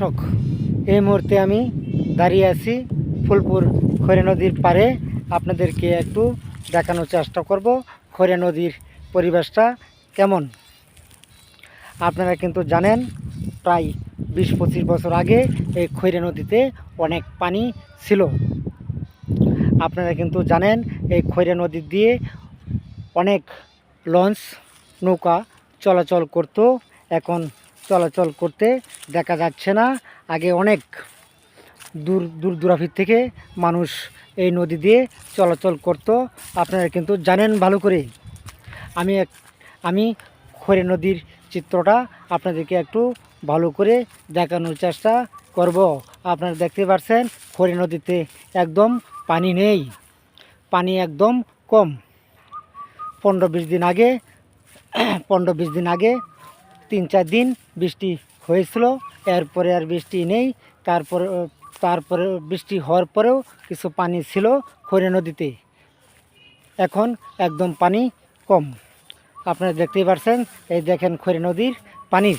দর্শক, এই মুহূর্তে আমি দাঁড়িয়ে আছি ফুলপুর খৈরে নদীর পারে আপনাদেরকে একটু দেখানোর চেষ্টা করব খৈরে নদীর পরিবেশটা কেমন। আপনারা কিন্তু জানেন, প্রায় বিশ পঁচিশ বছর আগে এই খৈরে নদীতে অনেক পানি ছিল। আপনারা কিন্তু জানেন, এই খৈরে নদী দিয়ে অনেক লঞ্চ, নৌকা চলাচল করতো। এখন চলাচল করতে দেখা যাচ্ছে না। আগে অনেক দূর দূর দূরাভির থেকে মানুষ এই নদী দিয়ে চলাচল করতো। আপনারা কিন্তু জানেন ভালো করে। আমি এক, আমি খড়ে নদীর চিত্রটা আপনাদেরকে একটু ভালো করে দেখানোর চেষ্টা করব। আপনারা দেখতে পাচ্ছেন খড়ে নদীতে একদম পানি নেই। পানি একদম কম। পনেরো, বিশ দিন আগে, পনেরো, বিশ দিন আগে তিন চার দিন বৃষ্টি হয়েছিল, এরপরে আর বৃষ্টি নেই। তারপরে তারপরে বৃষ্টি হওয়ার পরেও কিছু পানি ছিল খৈরে নদীতে। এখন একদম পানি কম। আপনারা দেখতেই পারছেন, এই দেখেন খৈরে নদীর পানির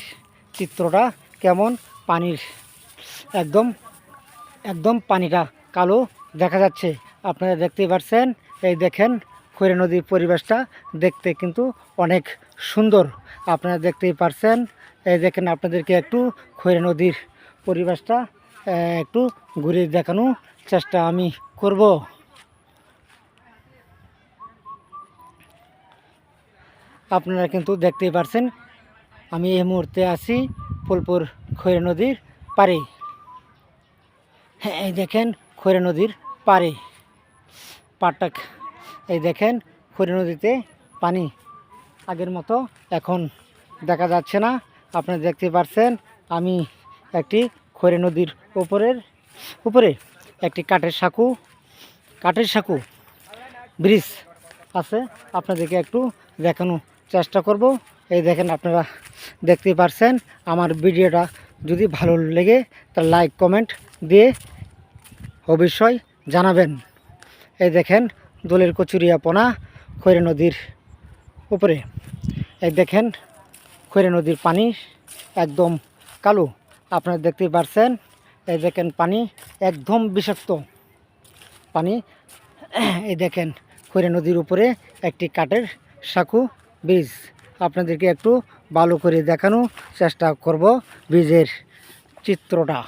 চিত্রটা কেমন। পানির একদম একদম পানিটা কালো দেখা যাচ্ছে। আপনারা দেখতেই পারছেন, এই দেখেন খৈরে নদীর পরিবেশটা দেখতে কিন্তু অনেক সুন্দর। আপনারা দেখতেই পারছেন। এই দেখেন আপনাদেরকে একটু খৈরে নদীর পরিবেশটা একটু ঘুরে দেখানোর চেষ্টা আমি করব। আপনারা কিন্তু দেখতেই পারছেন, আমি এই মুহূর্তে আছি ফুলপুর খৈরে নদীর পাড়ে। হ্যাঁ এই দেখেন খৈরে নদীর পাড়ে। পাটটা এই দেখেন খৈরে নদীতে পানি আগের মতো এখন দেখা যাচ্ছে না। আপনারা দেখতে পাচ্ছেন আমি একটি খৈরে নদীর উপরের, উপরে একটি কাঠের সাঁকু কাঠের সাঁকু ব্রিজ আছে। আপনাদেরকে একটু দেখানোর চেষ্টা করব। এই দেখেন আপনারা দেখতে পারছেন, আমার ভিডিওটা যদি ভালো লেগে তার লাইক, কমেন্ট দিয়ে অবশ্যই জানাবেন। এই দেখেন দোলের কচুরিয়া পোনা খৈরে নদীর উপরে। এই দেখেন, খৈরে নদীর পানি একদম কালো। আপনারা দেখতেই পারছেন, এই দেখেন পানি একদম বিষাক্ত পানি। এই দেখেন, খৈরে নদীর উপরে একটি কাঠের সাঁকু ব্রিজ আপনাদেরকে একটু ভালো করে দেখানোর চেষ্টা করব ব্রিজের চিত্রটা।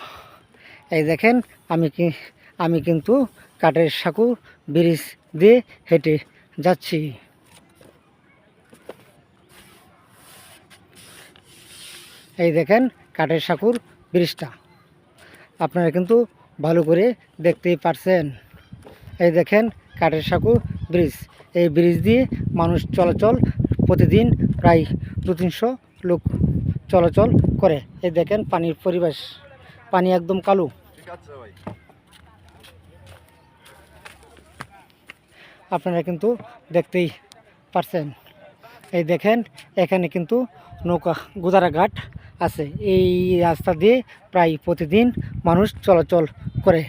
এই দেখেন, আমি কি আমি কিন্তু কাঠের সাঁকু, ব্রিজ দিয়ে হেঁটে যাচ্ছি। এই দেখেন কাঠের সাঁকুর ব্রিজটা। আপনারা কিন্তু ভালো করে দেখতেই পারছেন। এই দেখেন কাঠের সাঁকু ব্রিজ। এই ব্রিজ দিয়ে মানুষ চলাচল প্রতিদিন প্রায় দু তিনশো লোক চলাচল করে। এই দেখেন পানির পরিবেশ। পানি একদম কালো। আপনারা কিন্তু দেখতেই পারছেন। এই দেখেন, এখানে কিন্তু নৌকা গুদারা ঘাট আছে। এই রাস্তা দিয়ে প্রায় প্রতিদিন মানুষ চলাচল করে।